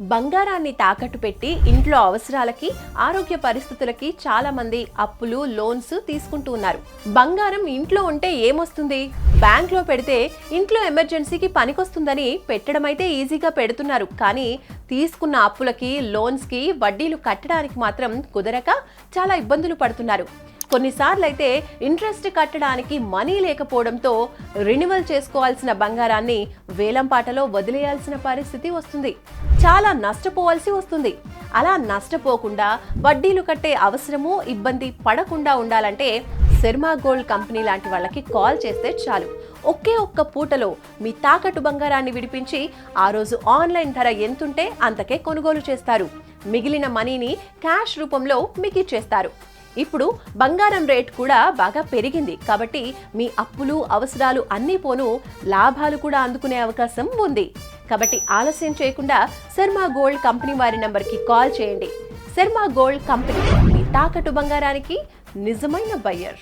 బంగారాన్ని తాకట్టు పెట్టి ఇంట్లో అవసరాలకి ఆరోగ్య పరిస్థితులకి చాలా మంది అప్పులు లోన్స్ తీసుకుంటూ ఉన్నారు. బంగారం ఇంట్లో ఉంటే ఏమొస్తుంది? బ్యాంక్లో పెడితే ఇంట్లో ఎమర్జెన్సీకి పనికొస్తుందని పెట్టడం అయితే ఈజీగా పెడుతున్నారు. కానీ తీసుకున్న అప్పులకి లోన్స్కి వడ్డీలు కట్టడానికి మాత్రం కుదరక చాలా ఇబ్బందులు పడుతున్నారు. కొన్నిసార్లు అయితే ఇంట్రెస్ట్ కట్టడానికి మనీ లేకపోవడంతో రెన్యువల్ చేసుకోవాల్సిన బంగారాన్ని వేలంపాటలో వదిలేయాల్సిన పరిస్థితి వస్తుంది. చాలా నష్టపోవాల్సి వస్తుంది. అలా నష్టపోకుండా వడ్డీలు కట్టే అవసరము ఇబ్బంది పడకుండా ఉండాలంటే శర్మా గోల్డ్ కంపెనీ లాంటి వాళ్ళకి కాల్ చేస్తే చాలు. ఒకే ఒక్క పూటలో మీ తాకట్టు బంగారాన్ని విడిపించి ఆ రోజు ఆన్లైన్ ధర ఎంతుంటే అంతకే కొనుగోలు చేస్తారు. మిగిలిన మనీని క్యాష్ రూపంలో మీకు ఇచ్చేస్తారు. ఇప్పుడు బంగారం రేట్ కూడా బాగా పెరిగింది. కాబట్టి మీ అప్పులు అవసరాలు అన్నీ పోను లాభాలు కూడా అందుకునే అవకాశం ఉంది. కాబట్టి ఆలస్యం చేయకుండా శర్మా గోల్డ్ కంపెనీ వారి నంబర్కి కాల్ చేయండి. శర్మా గోల్డ్ కంపెనీ మీ తాకట్టు బంగారానికి నిజమైన బయ్యర్.